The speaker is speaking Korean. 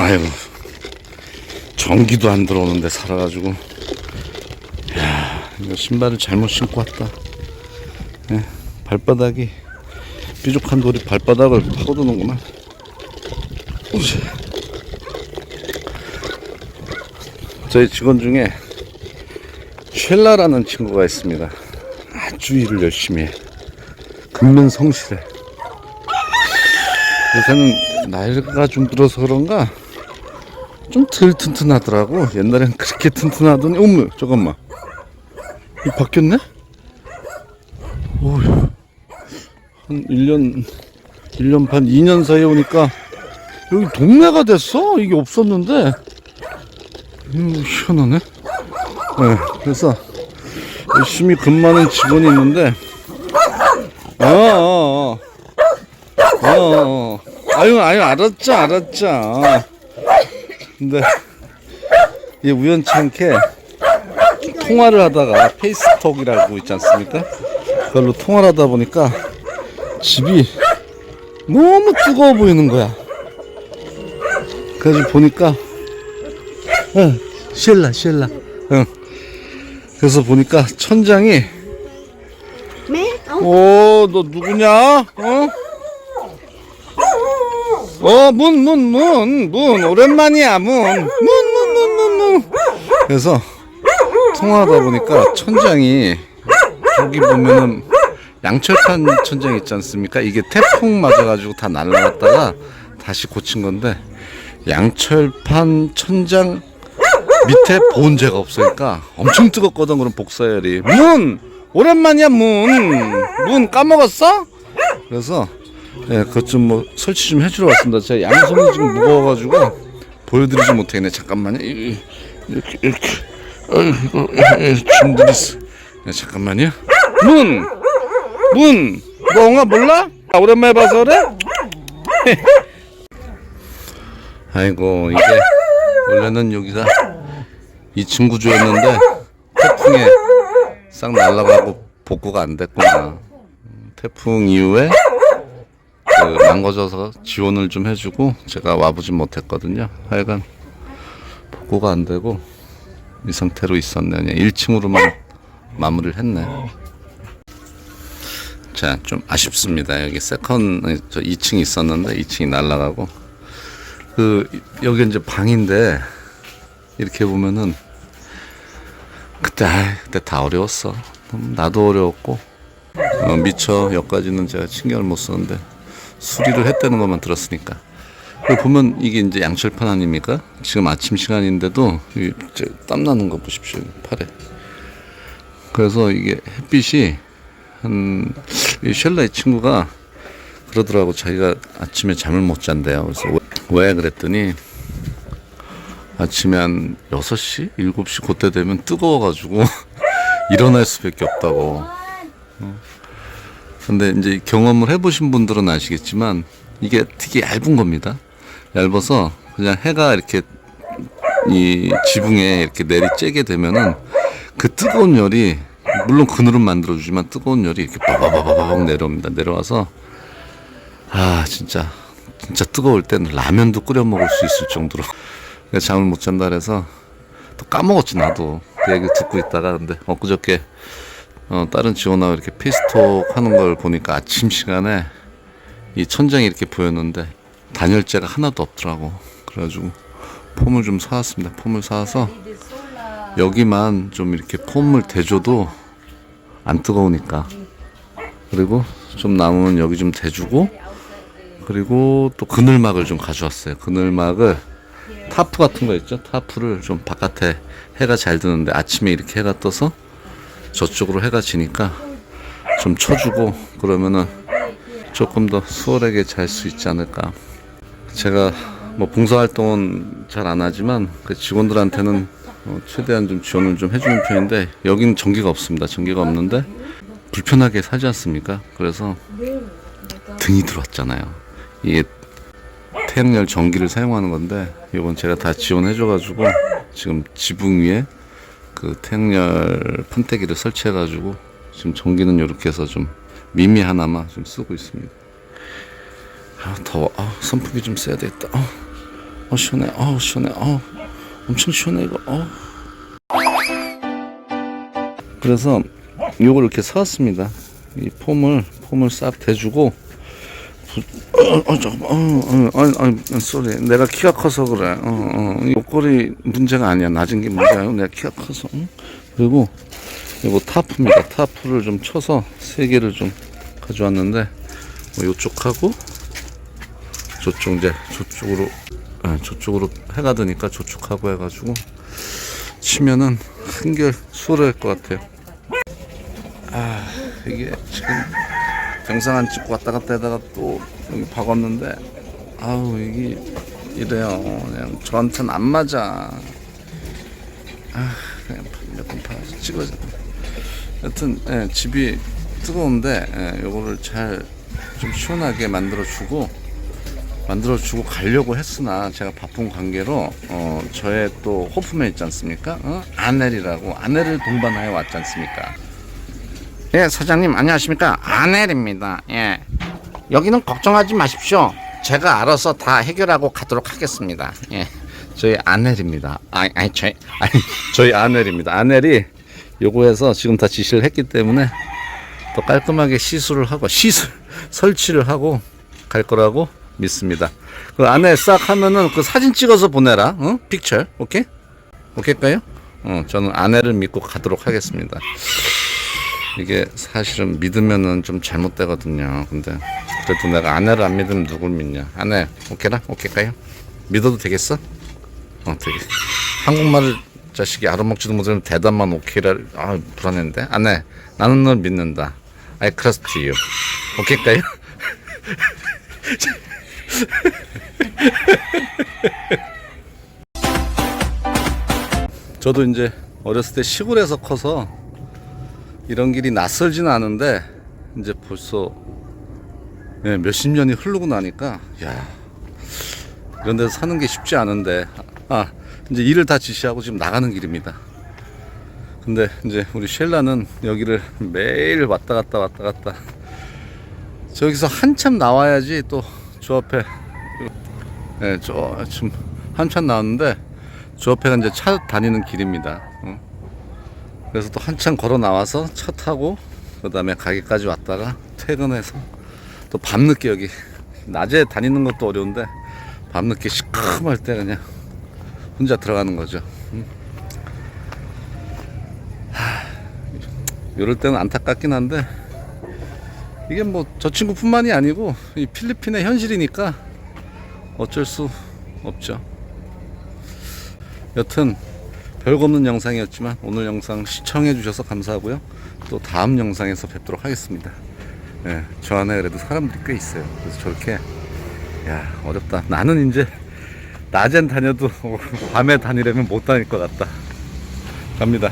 아이고 전기도 안 들어오는데 살아가지고. 야 이거 신발을 잘못 신고 왔다. 예, 발바닥이 삐죽한 돌이 발바닥을 파고드는구만 우지. 저희 직원 중에 쉘라라는 친구가 있습니다. 아주 일을 열심히 해. 근면 성실해. 요새는 나이가 좀 들어서 그런가 좀 덜 튼튼하더라고. 옛날엔 그렇게 튼튼하더니, 어머, 잠깐만. 이 바뀌었네? 오휴. 한 1년, 1년 반, 2년 사이에 오니까 여기 동네가 됐어? 이게 없었는데. 음, 희한하네. 네, 그래서 열심히 근무하는 직원이 있는데, 어, 어, 어. 어, 어. 아유, 아유, 알았죠, 알았죠. 근데 이게 우연찮게 통화를 하다가 페이스톡이라고 있지 않습니까? 그걸로 통화를 하다 보니까 집이 너무 뜨거워 보이는 거야. 그래서 보니까 응, 쉘라 쉘라 응. 그래서 보니까 천장이 Mẹ, ông 오, 너 누구냐? 어? 어, 문, 문, 문, 문. 오랜만이야, 문. 문, 문, 문, 문, 문. 그래서 통화하다 보니까 천장이 여기 보면은 양철판 천장 있지 않습니까? 이게 태풍 맞아가지고 다 날라갔다가 다시 고친 건데 양철판 천장 밑에 보온재가 없으니까 엄청 뜨겁거든 그럼 복사열이 문 오랜만이야 문 문 까먹었어? 그래서 예, 그것 좀 뭐 설치 좀 해주러 왔습니다. 제가 양손이 지금 무거워가지고 보여드리지 못하겠네. 잠깐만요. 이- 이렇게 이렇게 아이고 준비됐어 네, 잠깐만요. 문, 문, 너 엉아 몰라? 아, 오랜만에 봐서 그래? 아이고 이게 원래는 여기가 2층 구조였는데 태풍에 싹 날아가고 복구가 안 됐구나. 음, 태풍 이후에 그 망가져서 지원을 좀 해주고 제가 와보진 못했거든요. 하여간 복구가 안 되고 이 상태로 있었네. 그냥 1층으로만 마무리를 했네. 자, 좀 아쉽습니다. 여기 세컨 저 2층이 있었는데 2층이 날아가고 그 여기 이제 방인데 이렇게 보면은 그때 아 그때 다 어려웠어. 음, 나도 어려웠고 어, 미처 여기까지는 제가 신경을 못 쓰는데 수리를 했다는 것만 들었으니까. 그 보면 이게 이제 양철판 아닙니까? 지금 아침 시간인데도 땀 나는 거 보십시오 팔에. 그래서 이게 햇빛이 한이 쉘라 이 친구가 그러더라고 자기가 아침에 잠을 못 잔대요. 그래서 왜, 왜 그랬더니 아침에 한 6시, 7시 그때 되면 뜨거워가지고 일어날 수밖에 없다고. 근데 이제 경험을 해보신 분들은 아시겠지만 이게 되게 얇은 겁니다. 얇아서 그냥 해가 이렇게 이 지붕에 이렇게 내리 쬐게 되면은 그 뜨거운 열이 물론 그늘은 만들어주지만 뜨거운 열이 이렇게 바바바바박 내려옵니다. 내려와서 아 진짜 진짜 뜨거울 때는 라면도 끓여 먹을 수 있을 정도로 잠을 못 잔다 그래서 또 까먹었지 나도 그 얘기 듣고 있다가 근데 엊그저께 어, 다른 지원하고 이렇게 피스톡 하는 걸 보니까 아침 시간에 이 천장이 이렇게 보였는데 단열재가 하나도 없더라고. 그래가지고 폼을 좀 사왔습니다. 폼을 사와서 여기만 좀 이렇게 폼을 대줘도 안 뜨거우니까. 그리고 좀 남으면 여기 좀 대주고 그리고 또 그늘막을 좀 가져왔어요. 그늘막을 타프 같은 거 있죠? 타프를 좀 바깥에 해가 잘 드는데 아침에 이렇게 해가 떠서 저쪽으로 해가 지니까 좀 쳐주고 그러면은 조금 더 수월하게 잘 수 있지 않을까. 제가 뭐 봉사활동은 잘 안 하지만 그 직원들한테는 어, 최대한 좀 지원을 좀 해주는 편인데 여기는 전기가 없습니다. 전기가 없는데 불편하게 사지 않습니까? 그래서 등이 들어왔잖아요. 이게 태양열 전기를 사용하는 건데 이건 제가 다 지원해줘가지고 지금 지붕 위에 그 태양열 판때기를 설치해가지고 지금 전기는 이렇게 해서 좀 미미 하나만 좀 쓰고 있습니다. 아 더워. 아 선풍기 좀 써야 되겠다. 아. 어 시원해 어 시원해 어 엄청 시원해 이거 어 그래서 요걸 이렇게 사왔습니다 이 폼을 폼을 싹 대주고 부- 어, 어, 잠깐만, 어, 어, 아니, 아니, 쏘리. 내가 키가 커서 그래. 어, 어, 이 목걸이 문제가 아니야. 낮은 게 문제야. 내가 키가 커서. 응? 그리고, 이거 타프입니다. 타프를 좀 쳐서 세 개를 좀 가져왔는데, 뭐 요쪽하고, 저쪽 이제, 저쪽으로, 아, 저쪽으로 해가 드니까 저쪽하고 해가지고, 치면은 한결 수월할 것 같아요. 아, 이게 지금, 영상 안 찍고 왔다 갔다 하다가 또 여기 박았는데 아우 이게 이래요. 그냥 저한테는 안 맞아. 아 그냥 몇번 파서 찍어줘. 여튼 예, 집이 뜨거운데 예, 요거를 잘 좀 시원하게 만들어 주고 만들어 주고 가려고 했으나 제가 바쁜 관계로 어, 저의 또 호프맨 있지 않습니까? 어? 아넬이라고 아넬을 동반하여 왔지 않습니까 예, 사장님 안녕하십니까? 아넬입니다. 예. 여기는 걱정하지 마십시오. 제가 알아서 다 해결하고 가도록 하겠습니다. 예. 저희 아넬입니다. 아, 아니 저희 아니 저희 아넬입니다. 아넬이 요거에서 지금 다 지시를 했기 때문에 또 깔끔하게 시술을 하고 시술 설치를 하고 갈 거라고 믿습니다. 그 안에 싹 하면은 그 사진 찍어서 보내라. 어? 픽처. 오케이? 오케이까요? 어, 저는 아내를 믿고 가도록 하겠습니다. 이게 사실은 믿으면은 좀 잘못되거든요. 근데 그래도 내가 아내를 안 믿으면 누굴 믿냐? 아내, 오케이라? 오케이까요? 믿어도 되겠어? 어, 되게. 한국말을 자식이 알아먹지도 못하면 대답만 오케이라, 아, 불안했는데? 아내, 나는 널 믿는다. I trust you. 오케이까요? 저도 이제 어렸을 때 시골에서 커서 이런 길이 낯설지는 않은데 이제 벌써 예, 몇십 년이 흐르고 나니까 야 이런 데서 사는 게 쉽지 않은데 아 이제 일을 다 지시하고 지금 나가는 길입니다. 근데 이제 우리 쉘라는 여기를 매일 왔다 갔다 왔다 갔다 저기서 한참 나와야지 또 저 앞에 예, 저 지금 한참 나왔는데 저 앞에가 이제 차 다니는 길입니다. 어. 그래서 또 한참 걸어 나와서 차 타고 그 다음에 가게까지 왔다가 퇴근해서 또 밤늦게 여기 낮에 다니는 것도 어려운데 밤늦게 시커멀 때 그냥 혼자 들어가는 거죠. 음. 하, 이럴 때는 안타깝긴 한데 이게 뭐 저 친구뿐만이 아니고 이 필리핀의 현실이니까 어쩔 수 없죠. 여튼 별거 없는 영상이었지만 오늘 영상 시청해 주셔서 감사하고요. 또 다음 영상에서 뵙도록 하겠습니다. 예, 저 안에 그래도 사람들이 꽤 있어요. 그래서 저렇게 야 어렵다. 나는 이제 낮엔 다녀도 밤에 다니려면 못 다닐 것 같다. 갑니다.